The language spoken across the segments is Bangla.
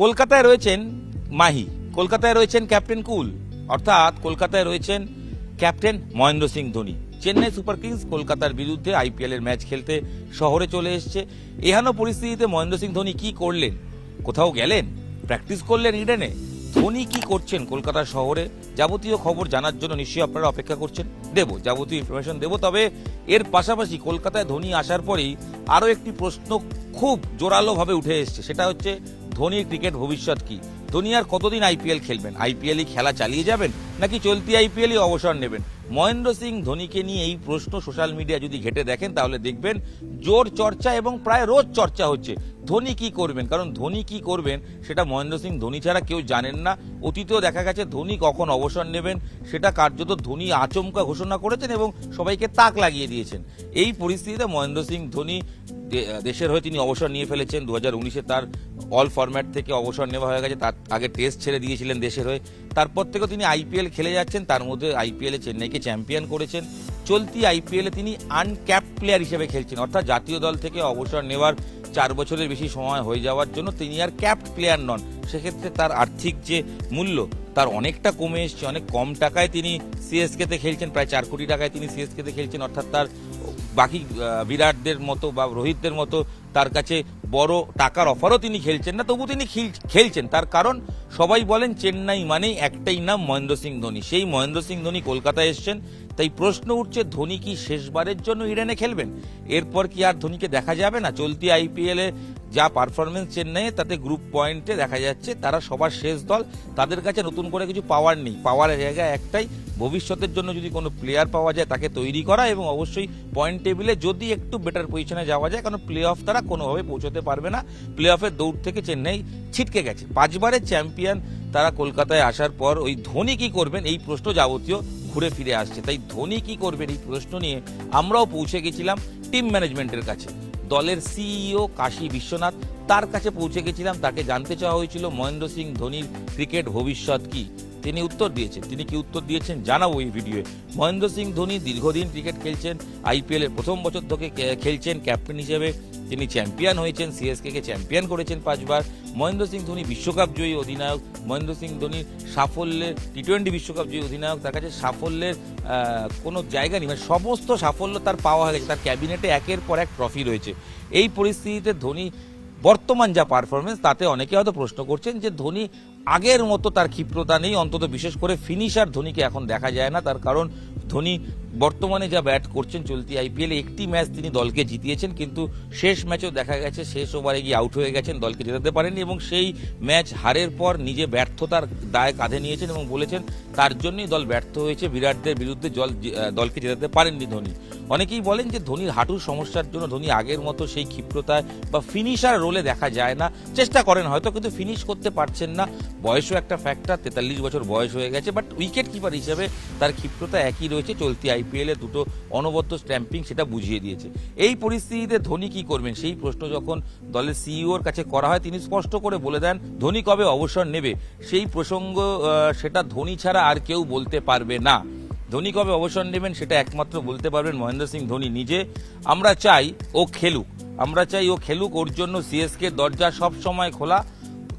কলকাতায় রয়েছেন মাহি, কলকাতায় রয়েছেন ক্যাপ্টেন কুল, অর্থাৎ কলকাতায় রয়েছেন captain Mahendra Singh Dhoni. Chennai Super Kings কলকাতার বিরুদ্ধে আইপিএল এর ম্যাচ খেলতে শহরে চলে এসছে। এহানো পরিস্থিতিতে মহেন্দ্র সিং ধোনি কি করলেন? কোথাও গেলেন? প্র্যাকটিস করলেন ইডেনে? ধোনি কি করছেন কলকাতা শহরে? যাবতীয় খবর জানার জন্য নিশ্চয়ই আপনারা অপেক্ষা করছেন। দেব, যাবতীয় ইনফরমেশন দেব। তবে এর পাশাপাশি কলকাতায় ধোনি আসার পরেই আরও একটি প্রশ্ন খুব জোরালোভাবে উঠে এসছে। সেটা হচ্ছে ধোনির ক্রিকেট ভবিষ্যৎ কি? ধোনি আর কতদিন আইপিএল খেলবেন? আইপিএলই খেলা চালিয়ে যাবেন? নাকি চলতি আইপিএলই অবসর নেবেন? মহেন্দ্র সিং ধোনিকে নিয়ে এই প্রশ্ন সোশ্যাল মিডিয়া যদি ঘেটে দেখেন, তাহলে দেখবেন জোর চর্চা এবং প্রায় রোজ চর্চা হচ্ছে। ধোনি কি করবেন? কারণ ধোনি কি করবেন সেটা মহেন্দ্র সিং ধোনি ছাড়া কেউ জানেন না। অতীতেও দেখা গেছে ধোনি কখন অবসর নেবেন সেটা কার্যত ধোনি আচমকা ঘোষণা করেছেন এবং সবাইকে তাক লাগিয়ে দিয়েছেন। এই পরিস্থিতিতে মহেন্দ্র সিং ধোনি দেশের হয়ে তিনি অবসর নিয়ে ফেলেছেন। দু হাজার উনিশে তার অল ফরম্যাট থেকে অবসর নেওয়া হয়ে গেছে। তার আগে টেস্ট ছেড়ে দিয়েছিলেন দেশের হয়ে। তারপর থেকেও তিনি আইপিএল খেলে যাচ্ছেন। তার মধ্যে আইপিএলে চেন্নাইকে চ্যাম্পিয়ন করেছেন। চলতি আইপিএলে তিনি আনক্যাপ প্লেয়ার হিসেবে খেলছেন। অর্থাৎ জাতীয় দল থেকে অবসর নেওয়ার চার বছরের বেশি সময় হয়ে যাওয়ার জন্য তিনি আর ক্যাপ্ট প্লেয়ার নন। সেক্ষেত্রে তার আর্থিক যে মূল্য, তার অনেকটা কমে এসছে। অনেক কম টাকায় তিনি সিএসকেতে খেলছেন। প্রায় চার কোটি টাকায় তিনি সিএসকেতে খেলছেন। অর্থাৎ তার বাকি বিরাটদের মতো বা রোহিতদের মতো তার কাছে বড় টাকার অফারও তিনি খেলছেন না। তবু তিনি খেলছেন। তার কারণ সবাই বলেন চেন্নাই মানেই একটাই নাম মহেন্দ্র সিং ধোনি। সেই মহেন্দ্র সিং ধোনি কলকাতায় এসছেন, তাই প্রশ্ন উঠছে ধোনি কি শেষবারের জন্য ইডেনে খেলবেন? এরপর কি আর ধোনিকে দেখা যাবে না? চলতি আইপিএল যা পারফরমেন্স চেন্নাইয়ে, তাতে গ্রুপ পয়েন্টে দেখা যাচ্ছে তারা সবার শেষ দল। তাদের কাছে নতুন করে কিছু পাওয়ার নেই। পাওয়ার জায়গা একটাই, ভবিষ্যতের জন্য যদি কোনো প্লেয়ার পাওয়া যায় তাকে তৈরি করা এবং অবশ্যই পয়েন্ট টেবিলে যদি একটু বেটার পজিশনে যাওয়া যায়, কারণ প্লে অফ তারা কোনোভাবে পৌঁছতে পারবে না। প্লে অফের দৌড় থেকে চেন্নাই ছিটকে গেছে। পাঁচবারের চ্যাম্পিয়ন তারা কলকাতায় আসার পর ওই ধোনি কি করবেন, এই প্রশ্ন যাবতীয় ঘুরে ফিরে আসছে। তাই ধোনি কি করবেন, এই প্রশ্ন নিয়ে আমরাও পৌঁছে গেছিলাম টিম ম্যানেজমেন্টের কাছে। দলের সিইও কাশী বিশ্বনাথ তার কাছে পৌঁছে গেছিলাম, তাকে জানতে চাওয়া হয়েছিল, মহেন্দ্র সিং ধোনির ক্রিকেট ভবিষ্যৎ কি? তিনি উত্তর দিয়েছেন। তিনি কি উত্তর দিয়েছেন জানাব এই ভিডিওয়ে। মহেন্দ্র সিং ধোনি দীর্ঘদিন ক্রিকেট খেলছেন, আইপিএল এর প্রথম বছর থেকে খেলছেন ক্যাপ্টেন হিসেবে। তিনি চ্যাম্পিয়ন হয়েছেন, সিএসকে চ্যাম্পিয়ন করেছেন পাঁচবার। মহেন্দ্র সিং ধোনি বিশ্বকাপ জয়ী অধিনায়ক। মহেন্দ্র সিং ধোনির সাফল্যের টি টোয়েন্টি বিশ্বকাপ জয়ী অধিনায়ক। তার কাছে সাফল্যের কোনো জায়গা নেই। মানে সমস্ত সাফল্য তার পাওয়া হয়ে গেছে। তার ক্যাবিনেটে একের পর এক ট্রফি রয়েছে। এই পরিস্থিতিতে ধোনি বর্তমান যা পারফরমেন্স তাতে অনেকে হয়তো প্রশ্ন করছেন যে ধোনি আগের মতো তার ক্ষিপ্রতা নেই, অন্তত বিশেষ করে ফিনিশার ধোনিকে এখন দেখা যায় না। তার কারণ ধোনি বর্তমানে যা ব্যাট করছেন চলতি আইপিএলে একটি ম্যাচ তিনি দলকে জিতিয়েছেন, কিন্তু শেষ ম্যাচেও দেখা গেছে শেষ ওভারে গিয়ে আউট হয়ে গেছেন, দলকে জেতাতে পারেননি এবং সেই ম্যাচ হারের পর নিজে ব্যর্থতার দায় কাঁধে নিয়েছেন এবং বলেছেন তার জন্যই দল ব্যর্থ হয়েছে, বিরাটদের বিরুদ্ধে জল দলকে জেতাতে পারেননি ধোনি। অনেকেই বলেন যে ধোনির হাঁটুর সমস্যার জন্য ধোনি আগের মতো সেই ক্ষিপ্রতায় বা ফিনিশার রোলে দেখা যায় না। চেষ্টা করেন হয়তো, কিন্তু ফিনিশ করতে পারছেন না। বয়সও একটা ফ্যাক্টর তেতাল্লিশ বছর বয়স হয়ে গেছে বাট উইকেট কিপার হিসেবে তার ক্ষিপ্রতা একই রয়েছে চলতি আইপিএলে দুটো অনবদ্য স্ট্যাম্পিং সেটা বুঝিয়ে দিয়েছে। এই পরিস্থিতিতে ধোনি কি করবেন? সেই প্রশ্ন যখন দলের সিইওর কাছে করা হয়, তিনি স্পষ্ট করে বলে দেন, ধোনি কবে অবসর নেবে? সেই প্রসঙ্গ সেটা ধোনি ছাড়া আর কেউ বলতে পারবে না। ধোনি কবে অবসর নেবেন সেটা একমাত্র বলতে পারবেন মহেন্দ্র সিং ধোনি নিজে। আমরা চাই ও খেলুক। আমরা চাই ও খেলুক, ওর জন্য সিএসকে দরজা সব সময় খোলা।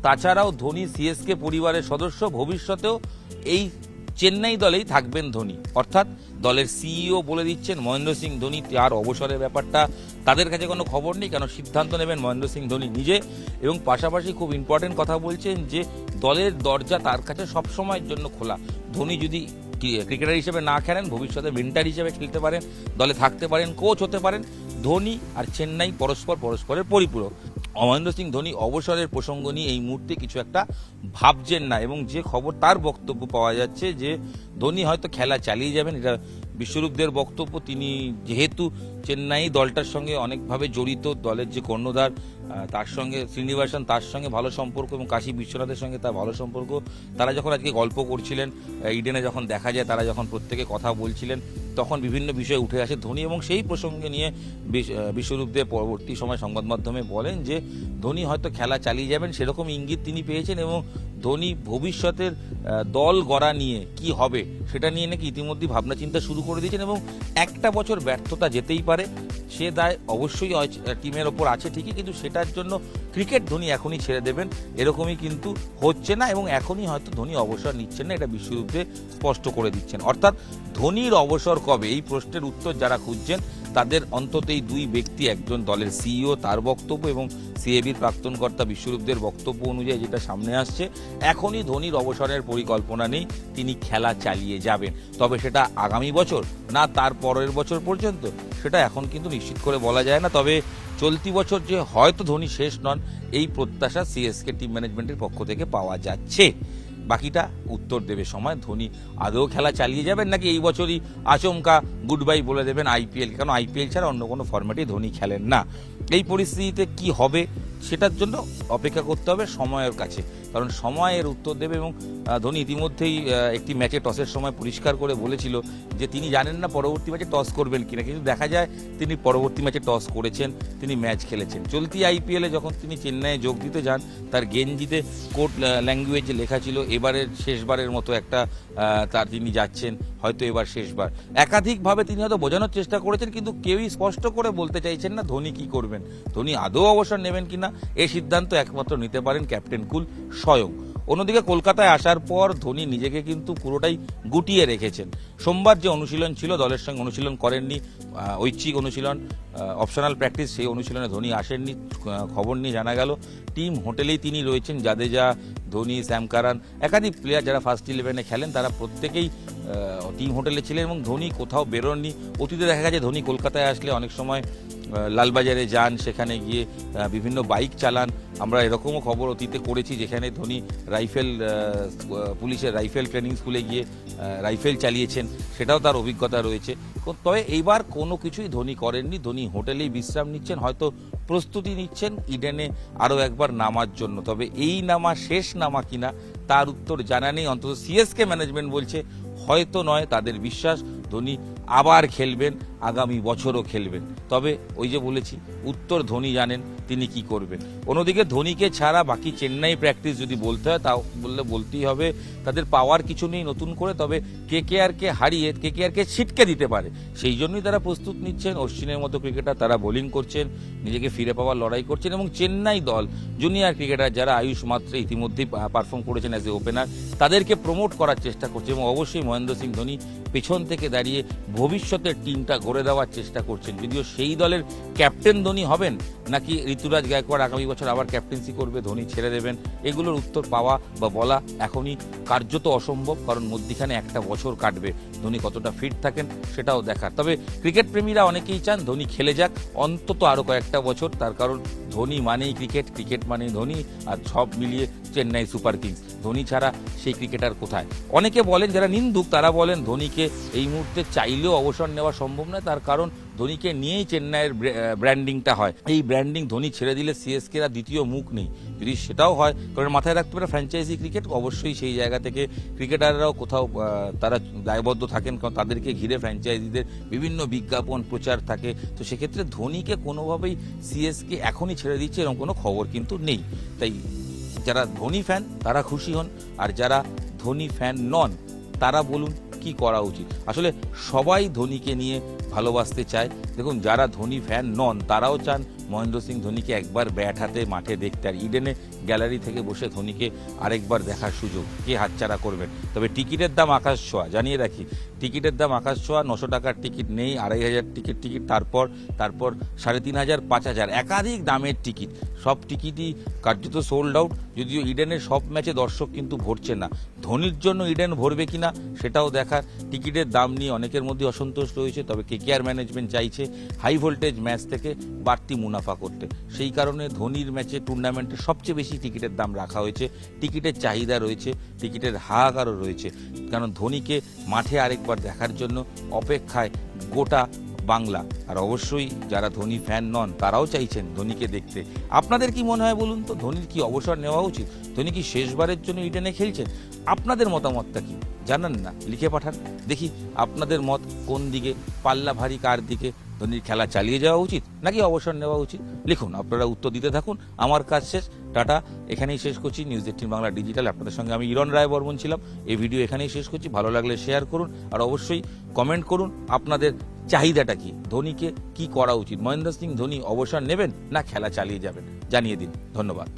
তাছাড়াও ধোনি সিএসকে পরিবারের সদস্য, ভবিষ্যতেও এই চেন্নাই দলেই থাকবেন ধোনি। অর্থাৎ দলের সিইও বলে দিচ্ছেন মহেন্দ্র সিং ধোনি। তার অবসরের ব্যাপারটা তাদের কাছে কোনো খবর নেই কেন সিদ্ধান্ত নেবেন মহেন্দ্র সিং ধোনি নিজে। এবং পাশাপাশি খুব ইম্পর্টেন্ট কথা বলছেন যে, দলের দরজা তার কাছে সব সময়ের জন্য খোলা। ধোনি যদি ক্রিকেটার হিসেবে না খেলেন, ভবিষ্যতে মেন্টার হিসেবে খেলতে পারেন, দলে থাকতে পারেন কোচ হতে পারেন, ধোনি আর চেন্নাই পরস্পর পরস্পরের পরিপূরক। মহেন্দ্র সিং ধোনি অবসরের প্রসঙ্গ নিয়ে এই মুহূর্তে কিছু একটা ভাবছেন না এবং যে খবর তার বক্তব্য পাওয়া যাচ্ছে যে ধোনি হয়তো খেলা চালিয়ে যাবেন, এটা বিশ্বরূপদের বক্তব্য। তিনি যেহেতু চেন্নাই দলটার সঙ্গে অনেকভাবে জড়িত, দলের যে কর্ণধার তার সঙ্গে শ্রীনিবাসন, তার সঙ্গে ভালো সম্পর্ক এবং কাশী বিশ্বনাথের সঙ্গে তার ভালো সম্পর্ক। তারা যখন আজকে গল্প করছিলেন ইডেনে যখন দেখা যায়, তারা যখন প্রত্যেকে কথা বলছিলেন তখন বিভিন্ন বিষয় উঠে আসে। ধোনি এবং সেই প্রসঙ্গে নিয়ে বিশ্বরূপ দেব পরবর্তী সময় সংবাদ মাধ্যমে বলেন যে, ধোনি হয়তো খেলা চালিয়ে যাবেন, সেরকম ইঙ্গিত তিনি পেয়েছেন এবং ধোনি ভবিষ্যতের দল গড়া নিয়ে কি হবে সেটা নিয়ে নাকি ইতিমধ্যে ভাবনা চিন্তা শুরু করে দিয়েছেন এবং একটা বছর ব্যর্থতা যেতেই পারে। সে দায় অবশ্যই টিমের ওপর আছে ঠিকই কিন্তু সেটার জন্য ক্রিকেট ধোনি এখনই ছেড়ে দেবেন। এরকমই কিন্তু হচ্ছে না এবং এখনই হয়তো ধোনি অবসর নিচ্ছেন না, এটা বিশ্বযুদ্ধে স্পষ্ট করে দিচ্ছেন। অর্থাৎ ধোনির অবসর কবে? এই প্রশ্নের উত্তর যারা খুঁজছেন তাদের অন্তত এই দুই ব্যক্তি, একজন দলের সিইও তার বক্তব্য এবং সিএবির প্রাক্তন কর্তা বিশ্বরূপদের বক্তব্য অনুযায়ী যেটা সামনে আসছে, এখনই ধোনির অবসরের পরিকল্পনা নেই, তিনি খেলা চালিয়ে যাবেন। তবে সেটা আগামী বছর না তার পরের বছর পর্যন্ত, সেটা এখন কিন্তু নিশ্চিত করে বলা যায় না। তবে চলতি বছর যে হয়তো ধোনি শেষ নন, এই প্রত্যাশা সিএসকে টিম ম্যানেজমেন্টের পক্ষ থেকে পাওয়া যাচ্ছে। বাকিটা উত্তর দেবে সময়। ধোনি আদৌ খেলা চালিয়ে যাবেন নাকি? এই বছরই আচমকা গুড বাই বলে দেবেন আইপিএল কারণ আইপিএল ছাড়া অন্য কোনো ফরম্যাটে ধোনি খেলেন না। এই পরিস্থিতিতে কি হবে? সেটার জন্য অপেক্ষা করতে হবে সময়ের কাছে। কারণ সময় এর উত্তর দেবে এবং ধোনি ইতিমধ্যেই একটি ম্যাচে টসের সময় পরিষ্কার করে বলেছিল যে তিনি জানেন না পরবর্তী ম্যাচে টস করবেন কিনা। কিন্তু দেখা যায় তিনি পরবর্তী ম্যাচে টস করেছেন, তিনি ম্যাচ খেলেছেন। চলতি আইপিএলে যখন তিনি চেন্নাইয়ে যোগ দিতে যান, তার গেঞ্জিতে কোড ল্যাঙ্গুয়েজে লেখা ছিল। এবারের, শেষবারের মতো একটা তার তিনি যাচ্ছেন। হয়তো এবার শেষবার। একাধিকভাবে তিনি হয়তো বোঝানোর চেষ্টা করেছেন, কিন্তু কেউই স্পষ্ট করে বলতে চাইছেন না ধোনি কি করবেন। ধোনি আদৌ অবসর নেবেন কিনা, এ সিদ্ধান্ত একমাত্র নিতে পারেন ক্যাপ্টেন কুল স্বয়ং। অন্যদিকে কলকাতায় আসার পর ধোনি নিজেকে কিন্তু পুরোটাই গুটিয়ে রেখেছেন। সোমবার যে অনুশীলন ছিল, দলের সঙ্গে অনুশীলন করেননি ঐচ্ছিক অনুশীলন অপশনাল প্র্যাকটিস সেই অনুশীলনে ধোনি আসেননি খবর নিয়ে জানা গেল। টিম হোটেলেই তিনি রয়েছেন, জাদেজা, ধোনি, স্যাম কারান, একাধিক প্লেয়ার যারা ফার্স্ট ইলেভেনে খেলেন, তারা প্রত্যেকেই টিম হোটেলে ছিলেন এবং ধোনি কোথাও বেরোননি। অতীতে দেখা গেছে ধোনি কলকাতায় আসলে অনেক সময় লালবাজারে যান, সেখানে গিয়ে বিভিন্ন বাইক চালান। আমরা এরকমও খবর অতীতে করেছি যেখানে ধোনি রাইফেল পুলিশের রাইফেল ট্রেনিং স্কুলে গিয়ে রাইফেল চালিয়েছেন। সেটাও তার অভিজ্ঞতা রয়েছে। তবে এইবার কোনো কিছুই ধোনি করেননি। ধোনি হোটেলেই বিশ্রাম নিচ্ছেন, হয়তো প্রস্তুতি নিচ্ছেন ইডেনে আরও একবার নামার জন্য। তবে এই নামা শেষ নামা কিনা, তার উত্তর জানা নেই। অন্তত সিএসকে ম্যানেজমেন্ট বলছে হয়তো নয়, তাদের বিশ্বাস, ধোনি আবার খেলবেন, আগামী বছরও খেলবেন। তবে ওই যে বলেছি, উত্তর ধোনি জানেন তিনি কি করবেন? অন্যদিকে ধোনিকে ছাড়া বাকি চেন্নাই প্র্যাকটিস যদি বলতে হয় তাও বললে বলতেই হবে, তাদের পাওয়ার কিছু নেই নতুন করে, তবে কে কে আরকে হারিয়ে কে কে আরকে ছিটকে দিতে পারে। সেই জন্যই তারা প্রস্তুত নিচ্ছেন, অশ্বিনের মতো ক্রিকেটার তারা বোলিং করছেন, নিজেকে ফিরে পাওয়ার লড়াই করছেন, এবং চেন্নাই দল, জুনিয়র ক্রিকেটার যারা আয়ুষ মাত্রে ইতিমধ্যেই পারফর্ম করেছেন অ্যাজ এ ওপেনার তাদেরকে প্রমোট করার চেষ্টা করছে, এবং অবশ্যই মহেন্দ্র সিং ধোনি পেছন থেকে দাঁড়িয়ে ভবিষ্যতের টিমটা গড়ে দেওয়ার চেষ্টা করছেন। যদিও সেই দলের ক্যাপ্টেন ধোনি হবেন, নাকি ঋতুরাজ গায়কোয়াড় আগামী বছর আবার ক্যাপ্টেন্সি করবে, ধোনি ছেড়ে দেবেন। এগুলোর উত্তর পাওয়া বা বলা এখনই কার্যত অসম্ভব, কারণ মধ্যিখানে একটা বছর কাটবে। ধোনি কতটা ফিট থাকেন সেটাও দেখার। তবে ক্রিকেট প্রেমীরা অনেকেই চান ধোনি খেলে যাক, অন্তত আরও কয়েকটা বছর। তার কারণ ধোনি মানেই ক্রিকেট ক্রিকেট মানেই ধোনি, আর সব মিলিয়ে চেন্নাই সুপার কিংস। ধোনি ছাড়া সেই ক্রিকেটার কোথায়? অনেকে বলেন, যারা নিন্দুক, তারা বলেন ধোনিকে এই মুহূর্তে চাইলেও অবসর নেওয়া সম্ভব নয়। তার কারণ ধোনিকে নিয়েই চেন্নাইয়ের ব্র্যান্ডিংটা হয়। এই ব্র্যান্ডিং ধোনি ছেড়ে দিলে সিএসকে আর দ্বিতীয় মুখ নেই। যদি সেটাও হয়, কারণ মাথায় রাখতে পারে ফ্র্যাঞ্চাইজি ক্রিকেট অবশ্যই সেই জায়গা থেকে ক্রিকেটাররাও কোথাও তারা দায়বদ্ধ থাকেন, কারণ তাদেরকে ঘিরে ফ্র্যাঞ্চাইজিদের বিভিন্ন বিজ্ঞাপন, প্রচার থাকে। তো সেক্ষেত্রে ধোনিকে কোনোভাবেই সিএসকে এখনই ছেড়ে দিচ্ছে এরকম কোনো খবর কিন্তু নেই। তাই যারা ধোনি ফ্যান তারা খুশি হন। আর যারা ধোনি ফ্যান নন, তারা বলুন কি করা উচিত? আসলে সবাই ধোনিকে নিয়ে ভালোবাসতে চায়। দেখুন, যারা ধোনি ফ্যান নন, তারাও চান মহেন্দ্র সিং ধোনিকে একবার ব্যাট হাতে মাঠে দেখতে। আর ইডেনে গ্যালারি থেকে বসে ধোনিকে আরেকবার দেখার সুযোগ। কে হাতছাড়া করবেন? তবে টিকিটের দাম আকাশ ছোঁয়া। জানিয়ে রাখি, টিকিটের দাম আকাশ ছোঁয়া, নশো টাকার টিকিট নেই, আড়াই হাজার টিকিট টিকিট, তারপর তারপর সাড়ে তিন হাজার, পাঁচ হাজার, একাধিক দামের টিকিট। সব টিকিটই কার্যত সোল্ড আউট যদিও ইডেনের সব ম্যাচে দর্শক কিন্তু ভরছে না। ধোনির জন্য ইডেন ভরবে কিনা, সেটাও দেখার। টিকিটের দাম নিয়ে অনেকের মধ্যে অসন্তোষ রয়েছে, তবে কেকেআর ম্যানেজমেন্ট চাইছে হাই ভোল্টেজ ম্যাচ থেকে বাড়তি মুনাফা করতে। সেই কারণে ধোনির ম্যাচে টুর্নামেন্টে সবচেয়ে বেশি টিকিটের দাম রাখা হয়েছে। টিকিটের চাহিদা রয়েছে, টিকিটের হাহাকারও রয়েছে। কারণ ধোনিকে মাঠে আরেকবার দেখার জন্য অপেক্ষায় গোটা বাংলা। আর অবশ্যই যারা ধোনি ফ্যান নন, তারাও চাইছেন ধোনিকে দেখতে। আপনাদের কি মনে হয় বলুন তো, ধোনির কি অবসর নেওয়া উচিত? ধোনি কি শেষবারের জন্য ইডেনে খেলছেন? আপনাদের মতামতটা কি? জানান না, লিখে পাঠান। দেখি আপনাদের মত কোন দিকে, পাল্লা ভারী কার দিকে ধোনির খেলা চালিয়ে যাওয়া উচিত নাকি অবসর নেওয়া উচিত? লিখুন, আপনারা উত্তর দিতে থাকুন। আমার কাজ শেষ টাটা। এখানেই শেষ করছি নিউজ এইটিন বাংলা ডিজিটাল আপনাদের সঙ্গে আমি ইরন রায় বর্মন ছিলাম। এই ভিডিও এখানেই শেষ করছি। ভালো লাগলে শেয়ার করুন আর অবশ্যই কমেন্ট করুন আপনাদের চাহিদাটা কি? ধোনিকে কি করা উচিত? মহেন্দ্র সিং ধোনি অবসর নেবেন না খেলা চালিয়ে যাবেন? জানিয়ে দিন। ধন্যবাদ।